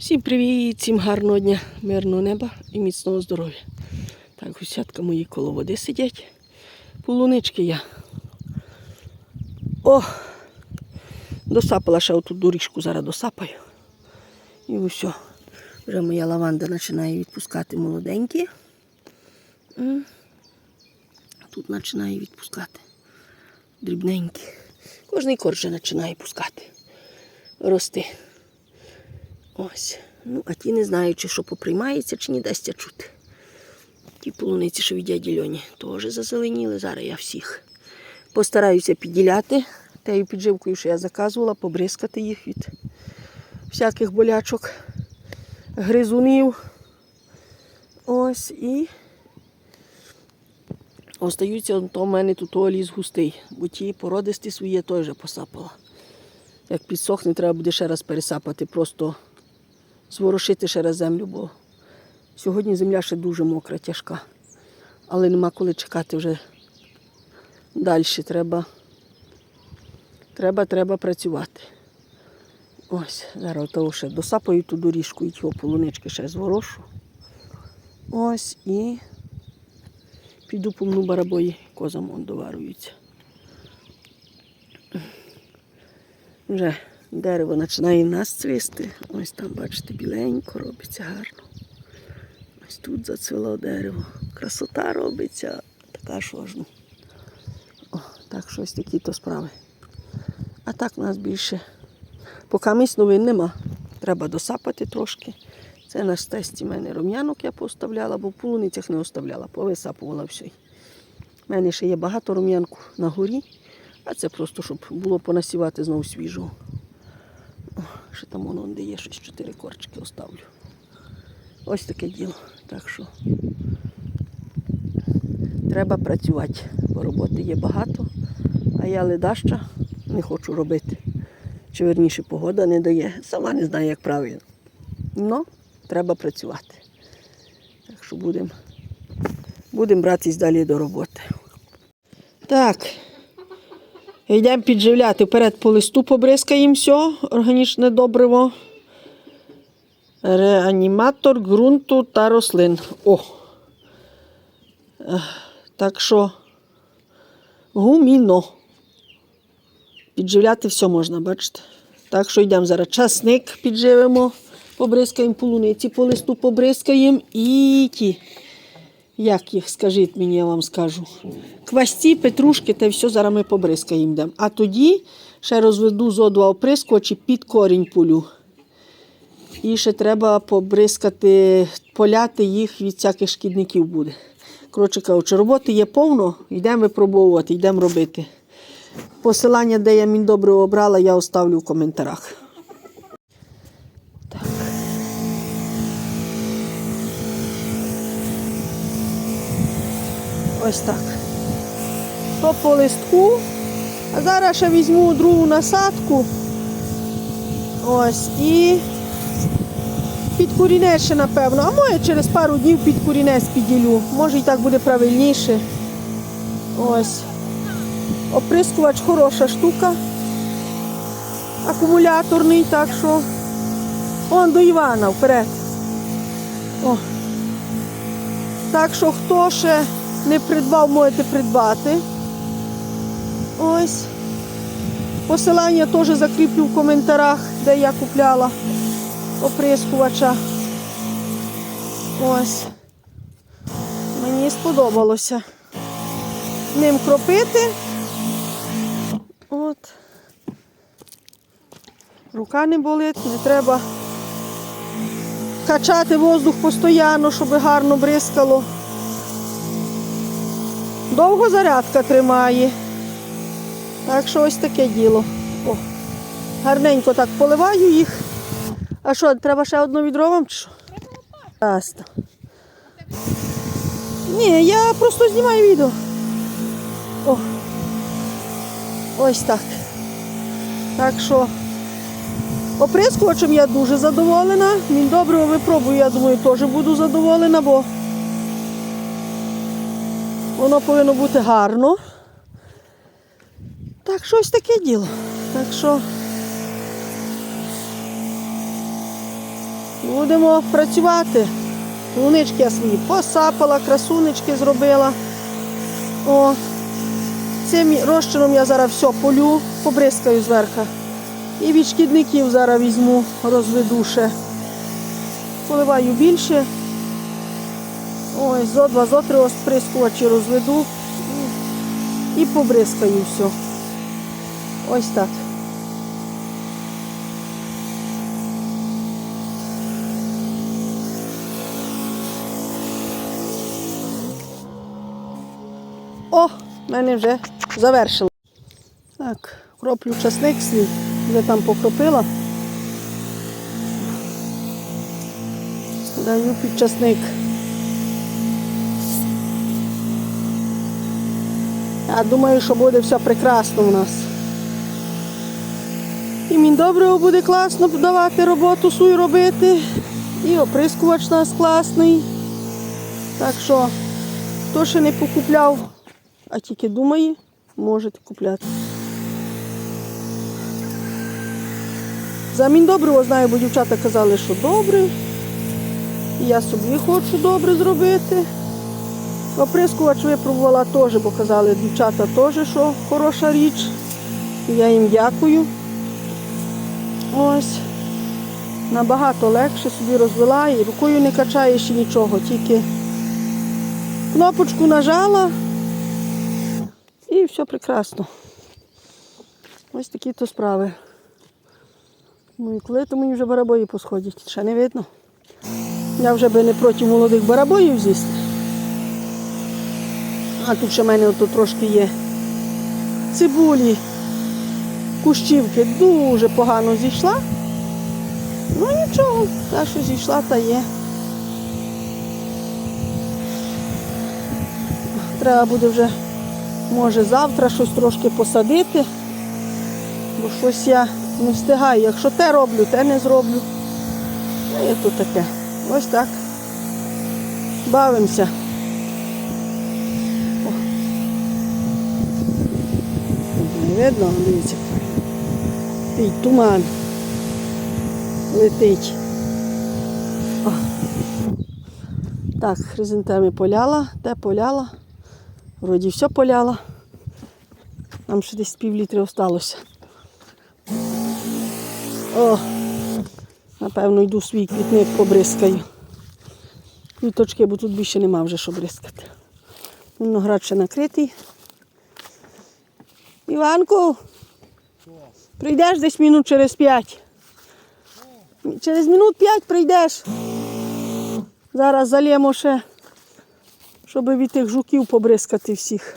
Всім привіт, всім гарного дня, мирного неба і міцного здоров'я. Так, гусятка мої коло води сидять. Полунички я. О! Досапала ще оту доріжку, зараз досапаю. І все. Вже моя лаванда починає відпускати молоденькі. Тут починає відпускати. Дрібненькі. Кожний корж починає пускати. Рости. Ось. Ну, а ті не знаю, чи що поприймається, чи не дасться чути. Ті полуниці, що від дяді Льоні, теж зазеленіли. Зараз я всіх постараюся підділяти тею підживкою, що я заказувала, побризкати їх від всяких болячок, гризунів. Ось і остаються то в мене тут ліс густий, бо ті породисті свої теж посапала. Як підсохне, треба буде ще раз пересапати, просто зворушити ще раз землю, бо сьогодні земля ще дуже мокра, тяжка. Але нема коли чекати вже далі. Треба, треба, треба працювати. Ось, зараз того ще досапаю ту доріжку і ті полунички ще зворошу. Ось і піду помну барабої, козам он доварюються. Вже дерево починає нас цвісти. Ось там, бачите, біленько робиться гарно. Ось тут зацвіло дерево. Красота робиться, така ж. ну. О, так що ось такі то справи. А так у нас більше. Поки місць новин нема. Треба досапати трошки. Це на стесті в мене рум'янок я поставляла, бо в полуницях не оставляла, повисапувала все. У мене ще є багато рум'янку на горі, а це просто, щоб було понасівати знову свіжого. О, ще там воно де є щось чотири корчики оставлю. Ось таке діло. Так що треба працювати, бо роботи є багато, а я ледаща не хочу робити. Чи верніше погода не дає. Сама не знаю, як правильно. Ну, треба працювати. Так що будемо будем братись далі до роботи. Так. Йдемо підживляти. Вперед по листу побризкаємо все, органічне добриво. Реаніматор ґрунту та рослин. О. Так що гуміно. Підживляти все можна, бачите. Так що йдемо зараз. Часник підживимо, побризкаємо полуниці, по листу побризкаємо і ті. Як їх, скажіть мені, я вам скажу. Квасці, петрушки, та все зараз ми побризкаємо. йдемо. А тоді ще розведу зо два оприскувачі під корінь полю. І ще треба побризкати, поляти їх від всяких шкідників буде. Коротше кажучи, роботи є повно, йдемо випробовувати, йдемо робити. Посилання, де я міндобре обрала, я оставлю в коментарях. Ось так. То по листку. А зараз ще візьму другу насадку. Ось і під курінець ще, напевно. А може через пару днів під курінець підділю. Може і так буде правильніше. Ось. Оприскувач хороша штука. Акумуляторний, так що. Он до Івана вперед. О. Так що хто ще не придбав, можете придбати. Ось. Посилання теж закріплю в коментарях, де я купляла оприскувача. Ось. Мені сподобалося ним кропити. От. Рука не болить, не треба качати воздух постійно, щоб гарно бризкало. Довго зарядка тримає. Так що ось таке діло. О, гарненько так поливаю їх. А що, треба ще одно відро вам чи. Ні, я просто знімаю відео. О. Ось так. Так що оприскувачем я дуже задоволена. Він добре випробую, я думаю, теж буду задоволена, бо воно повинно бути гарно. Так що ось таке діло. Так що Будемо працювати. Лунички я свої посапала, красунечки зробила. О, цим розчином я зараз все полю, побризкаю зверху. І від шкідників зараз візьму, розведу ще. Поливаю більше. Ось, зо зо три розприскувачі розведу і побризкаю все. Ось так. О, в мене вже завершило. Так, кроплю часник свій, вже там покропила. Даю під думаю, що буде все прекрасно у нас. І міндобриво буде класно давати роботу свою робити. І оприскувач у нас класний. Так що, хто ще не покупляв, а тільки думає, можете купляти. За міндобриво знаю, бо дівчата казали, що добре. І я собі хочу добре зробити. Оприскувач випробувала теж, бо казали дівчата теж, що хороша річ. Я їм дякую. Ось. Набагато легше собі розвела і рукою не качаєш і нічого, тільки кнопочку нажала і все прекрасно. Ось такі то справи. Ну і коли то мені вже барабої посходять, ще не видно. Я вже би не проти молодих барабоїв з'їсти. А тут ще в мене ото трошки є цибулі, кущівки дуже погано зійшла. Ну нічого, та що зійшла, та є. Треба буде вже, може, завтра щось трошки посадити, бо щось я не встигаю. Якщо те роблю, те не зроблю. Ну і тут таке. Ось так. Бавимося. О. Не видно, дивіться. Такий туман летить. О. Так, хризантеми поляла, те поляла. Вроді все поляла. Нам ще десь пів літри осталося. О, напевно, йду свій квітник побризкаю. Квіточки, бо тут більше нема вже що бризкати. Виноград ще накритий. Іванку, прийдеш десь минут через п'ять. Через минут п'ять прийдеш. Зараз залємо ще, щоб від тих жуків побризкати всіх.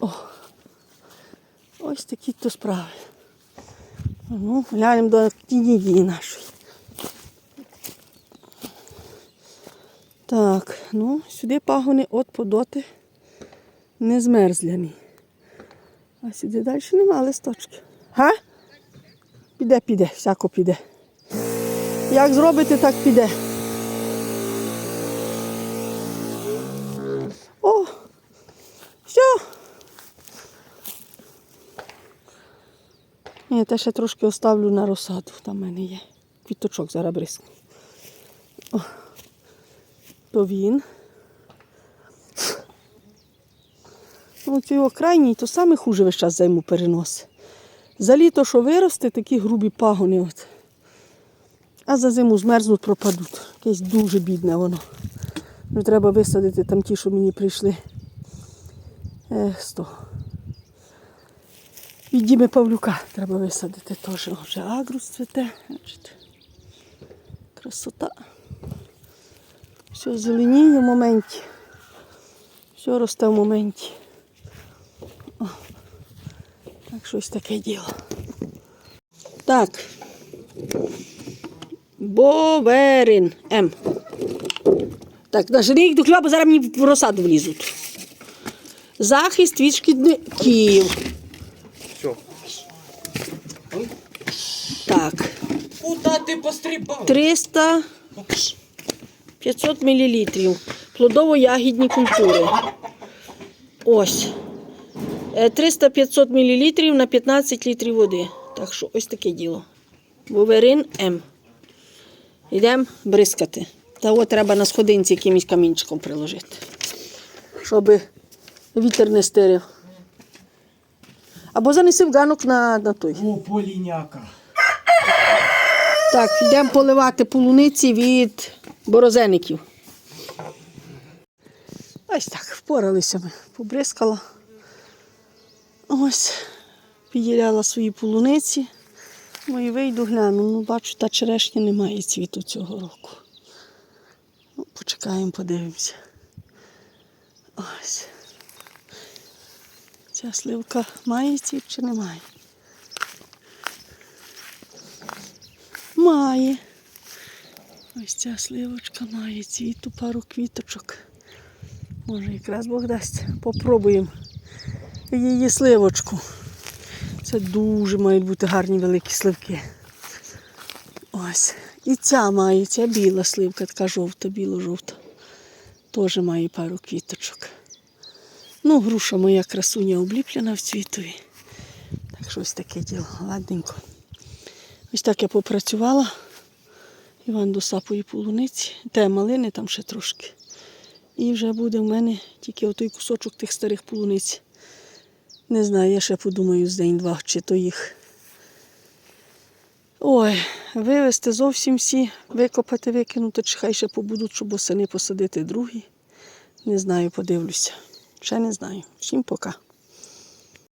О, ось такі то справи. Ну, глянемо до тінідії нашої. Так, ну, сюди пагони от подоти не змерзляні. А сюди далі нема листочків. Га? Піде, піде, всяко піде. Як зробите, так піде. О! Все. Ні, те ще трошки оставлю на розсаду. Там в мене є. Квіточок зараз бризкну. О, То він. Ну, цього крайній, то саме хуже весь час займу перенос. За літо, що виросте, такі грубі пагони. От. А за зиму змерзнуть, пропадуть. Якесь дуже бідне воно. Ну, треба висадити там ті, що мені прийшли. Ех, того. Від Діми Павлюка треба висадити теж. Вже агрус цвіте. Красота. Все зеленіє в моменті. Все росте в моменті. О, так щось таке діло. Так. Боверин. М. Так, нажени їх до хліба, зараз мені в розсаду влізуть. Захист від шкідників. Все. Так. Куда ти пострибав? 300 500 мл. Плодово-ягідні культури. Ось. Е, 300-500 мл на 15 літрів води. Так що ось таке діло. Вуверин М. Йдемо бризкати. Та от треба на сходинці якимось камінчиком приложити. Щоб вітер не стирив. Або занеси в ганок на, на той. О, поліняка. Так, йдемо поливати полуниці від борозеників. Ось так, впоралися ми. Побризкала. Ось, піділяла свої полуниці. Ну і вийду гляну. Ну, бачу, та черешня немає цвіту цього року. Ну, почекаємо, подивимося. Ось. Ця сливка має цвіт чи не має? Має. Ось ця сливочка має цвіту, пару квіточок. Може, якраз Бог дасть. Попробуємо її сливочку. Це дуже мають бути гарні великі сливки. Ось. І ця має, ця біла сливка, така жовта, біло-жовта. Теж має пару квіточок. Ну, груша моя красуня обліплена в цвітові. Так що ось таке діло, ладненько. Ось так я попрацювала. Іван досапує полуниці, те малини там ще трошки. І вже буде в мене тільки отой кусочок тих старих полуниць. Не знаю, я ще подумаю з день-два, чи то їх. Ой, вивезти зовсім всі, викопати, викинути, чи хай ще побудуть, щоб осени посадити другі. Не знаю, подивлюся. Ще не знаю. Всім пока.